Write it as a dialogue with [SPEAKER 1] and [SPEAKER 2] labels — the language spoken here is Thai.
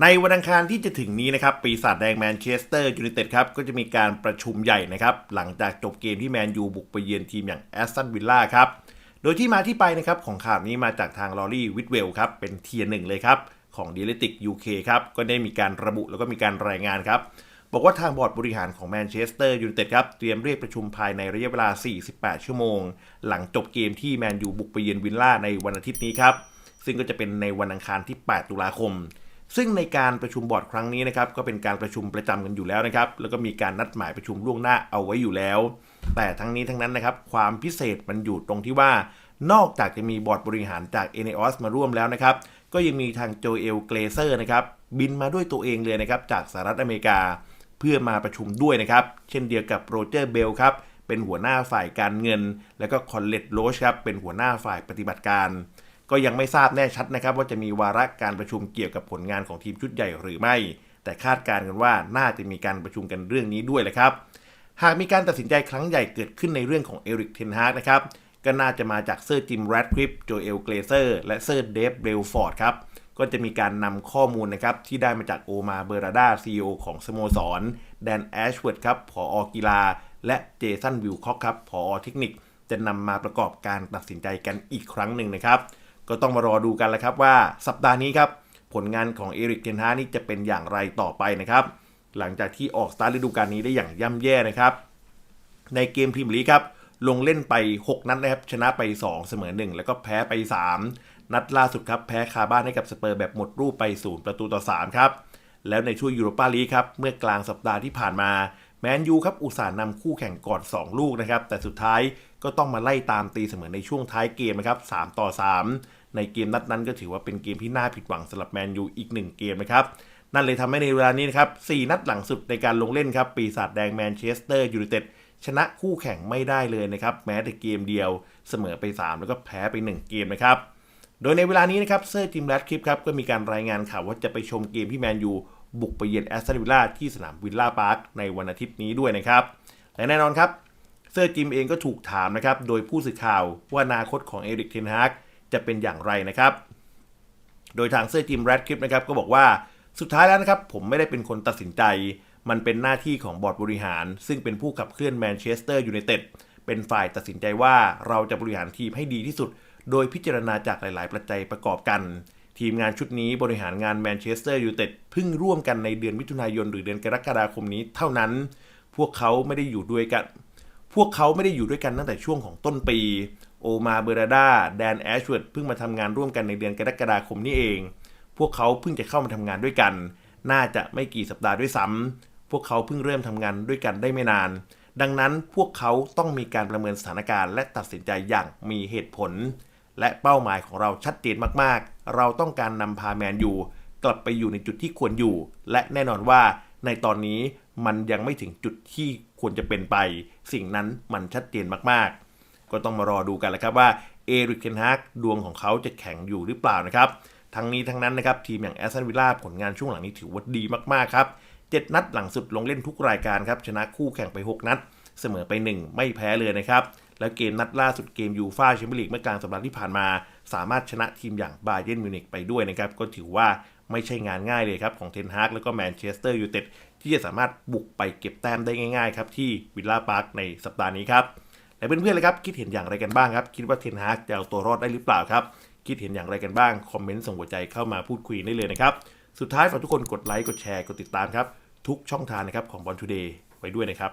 [SPEAKER 1] ในวันอังคารที่จะถึงนี้นะครับ ปีศาจแดงแมนเชสเตอร์ยูไนเต็ดครับ ก็จะมีการประชุมใหญ่นะครับ หลังจากจบเกมที่แมนยูบุกไปเยือนทีมอย่างแอสตันวิลล่าครับ โดยที่มาที่ไปนะครับของข่าวนี้มาจากทางลอรี่วิทเวลครับ เป็นเทียร์หนึ่งเลยครับ ของดีเลติกยูเคครับ ก็ได้มีการระบุแล้วก็มีการรายงานครับ บอกว่าทางบอร์ดบริหารของแมนเชสเตอร์ยูไนเต็ดครับ เตรียมเรียกประชุมภายในระยะเวลา 48 ชั่วโมง หลังจบเกมที่แมนยูบุกไปเยือนวิลล่าในวันอาทิตย์นี้ครับซึ่งก็จะเป็นในวันอังคารที่ 8 ตุลาคม ซึ่งในการประชุมบอร์ดครั้งนี้นะครับก็เป็นการประชุมประจำกันอยู่แล้วนะครับ แล้วก็มีการนัดหมายประชุมล่วงหน้าเอาไว้อยู่แล้ว แต่ทั้งนี้ทั้งนั้นนะครับ ความพิเศษมันอยู่ตรงที่ว่า นอกจากจะมีบอร์ดบริหารจาก n อ o s มาร่วมแล้วนะครับ ก็ยังมีทางโจเอลเกรเซอร์นะครับบินมาด้วยตัวเองเลยนะครับจากสหรัฐอเมริกา เพื่อมาประชุมด้วยนะครับ เช่นเดียวกับโรเจอร์เบลครับเป็นหัวหน้าฝ่ายการเงิน แล้วก็คอนเลตโรชครับเป็นหัวหน้าฝ่ายปฏิบัติการ ก็ยังไม่ทราบแน่ชัดนะครับ ว่าจะมีวาระการประชุมเกี่ยวกับผลงานของทีมชุดใหญ่หรือไม่ แต่คาดการณ์กันว่าน่าจะมีการประชุมกันเรื่องนี้ด้วยแหละครับ หากมีการตัดสินใจครั้งใหญ่เกิดขึ้นในเรื่องของเอริกเทนฮากนะครับก็น่าจะมาจากเซอร์จิมแรดคลิปโจเอลเกรเซอร์และเซอร์เดฟเบลฟอร์ดครับก็จะมีการนำข้อมูลนะครับที่ได้มาจากโอมาเบอร์ราดาซีอของสโมสรแดนแอชเวิร์ดครับผออกีฬา และเจสันวิลคอกครับผอเทคนิค จะนำมาประกอบการตัดสินใจกันอีกครั้งหนึ่งนะครับ ก็ต้องมารอดูกันแล้วครับว่าสัปดาห์นี้ครับผลงานของเอริกเทนฮานี่จะเป็นอย่างไรต่อไปนะครับหลังจากที่ออกสตาร์ทฤดูกาลนี้ได้อย่างย่ำแย่นะครับในเกมพรีเมียร์ลีกครับลงเล่นไป 6 นัดนะครับชนะไป 2 เสมอ 1 แล้วก็แพ้ไป 3 นัดล่าสุดครับแพ้คาบ้านให้กับสเปอร์แบบหมดรูปไป 0 ประตูต่อ 3 ครับ แล้วในช่วงยูโรปาลีกครับเมื่อกลางสัปดาห์ที่ผ่านมา แมนยูครับอุตส่าห์นำคู่แข่งก่อน 2 ลูกนะครับ แต่สุดท้ายก็ต้องมาไล่ตามตีเสมอในช่วงท้ายเกมนะครับ3ต่อ 3 ในเกมนัดนั้นก็ถือว่าเป็นเกมที่น่าผิดหวังสำหรับแมนยูอีก 1 เกมนะครับนั่นเลยทำให้ในเวลานี้นะครับ4นัดหลังสุดในการลงเล่นครับปีศาจแดงแมนเชสเตอร์ยูไนเต็ดชนะคู่แข่งไม่ได้เลยนะครับแม้แต่เกมเดียวเสมอไป 3 แล้วก็แพ้ไป 1 เกมนะครับโดยในเวลานี้นะครับเซอร์จิมแรดคลิปครับก็มีการรายงานข่าวว่าจะไปชมเกมที่แมนยู บุกไปเยือนแอสตันวิลล่าที่สนามวิลล่าพาร์คในวันอาทิตย์นี้ด้วยนะครับ และแน่นอนครับ เซอร์จิมเองก็ถูกถามนะครับ โดยผู้สื่อข่าวว่านาคตของเอริกเทนฮากจะเป็นอย่างไรนะครับ โดยทางเซอร์จิมแรดคลิปนะครับก็บอกว่าสุดท้ายแล้วนะครับ ผมไม่ได้เป็นคนตัดสินใจ มันเป็นหน้าที่ของบอร์ดบริหาร ซึ่งเป็นผู้ขับเคลื่อนแมนเชสเตอร์ยูไนเต็ดเป็นฝ่ายตัดสินใจว่าเราจะบริหารทีมให้ดีที่สุด โดยพิจารณาจากหลาย ๆ ปัจจัยประกอบกัน ทีมงานชุดนี้บริหารงานแมนเชสเตอร์ยูไนเต็ดเพิ่งร่วมกันในเดือนมิถุนายนหรือเดือนกรกฎาคมนี้เท่านั้น พวกเขาไม่ได้อยู่ด้วยกัน พวกเขาไม่ได้อยู่ด้วยกันตั้งแต่ช่วงของต้นปี โอมาเบอราดาแดนแอชเวิร์ดเพิ่งมาทำงานร่วมกันในเดือนกรกฎาคมนี้เอง พวกเขาเพิ่งจะเข้ามาทำงานด้วยกัน น่าจะไม่กี่สัปดาห์ด้วยซ้ำพวกเขาเพิ่งเริ่มทำงานด้วยกันได้ไม่นาน ดังนั้นพวกเขาต้องมีการประเมินสถานการณ์และตัดสินใจอย่างมีเหตุผล และเป้าหมายของเราชัดเจนมากๆ เราต้องการนำพาแมนยูกลับไปอยู่ในจุดที่ควรอยู่ และแน่นอนว่าในตอนนี้มันยังไม่ถึงจุดที่ควรจะเป็นไป สิ่งนั้นมันชัดเจนมากๆ ก็ต้องมารอดูกันแหละครับว่าเอริกเทนฮากดวงของเขาจะแข็งอยู่หรือเปล่านะครับ ทั้งนี้ทั้งนั้นนะครับทีมอย่างแอสตันวิลล่าผลงานช่วงหลังนี้ถือว่าดีมากๆครับ 7 นัดหลังสุดลงเล่นทุกรายการครับชนะคู่แข่งไป 6 นัด เสมอไป 1 ไม่แพ้เลยนะครับ แล้วเกมนัดล่าสุดเกมยูฟ่าแชมเปี้ยนลีกเมื่อกลางสัปดาห์ที่ผ่านมา สามารถชนะทีมอย่างบาเยร์นมิวนิกไปด้วยนะครับ ก็ถือว่าไม่ใช่งานง่ายเลยครับ ของเทนฮากแล้วก็แมนเชสเตอร์ยูไนเต็ดที่จะสามารถบุกไปเก็บแต้มได้ง่ายๆครับที่วิลล่าพาร์คในสัปดาห์นี้ครับและเพื่อนๆเลยครับคิดเห็นอย่างไรกันบ้างครับ คิดว่าเทนฮากจะเอาตัวรอดได้หรือเปล่าครับคิดเห็นอย่างไรกันบ้างคอมเมนต์ส่งหัวใจเข้ามาพูดคุยได้เลยนะครับสุดท้ายฝากทุกคนกดไลค์กดแชร์กดติดตามครับทุกช่องทางนะครับของบอลทูเดย์ไว้ด้วยนะครับ